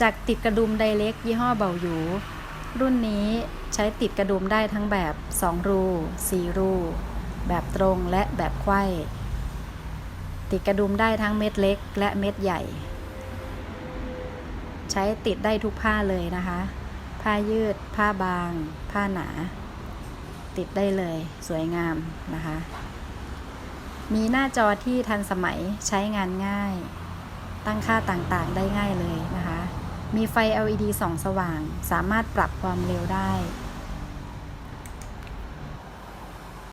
จากติดกระดุมไดเล็กยี่ห้อเบาหยู รุ่นนี้ใช้ติดกระดุมได้ทั้งแบบ 2 รู 4 รู แบบตรงและแบบไขว้ติดกระดุมได้ทั้งเม็ดเล็กและเม็ดใหญ่ ใช้ติดได้ทุกผ้าเลยนะคะ ผ้ายืด ผ้าบาง ผ้าหนา ติดได้เลยสวยงามนะคะ มีหน้าจอที่ทันสมัยใช้งานง่าย ตั้งค่าต่างๆได้ง่ายเลยนะคะ มีไฟ LED ส่องสว่าง สามารถปรับความเร็วได้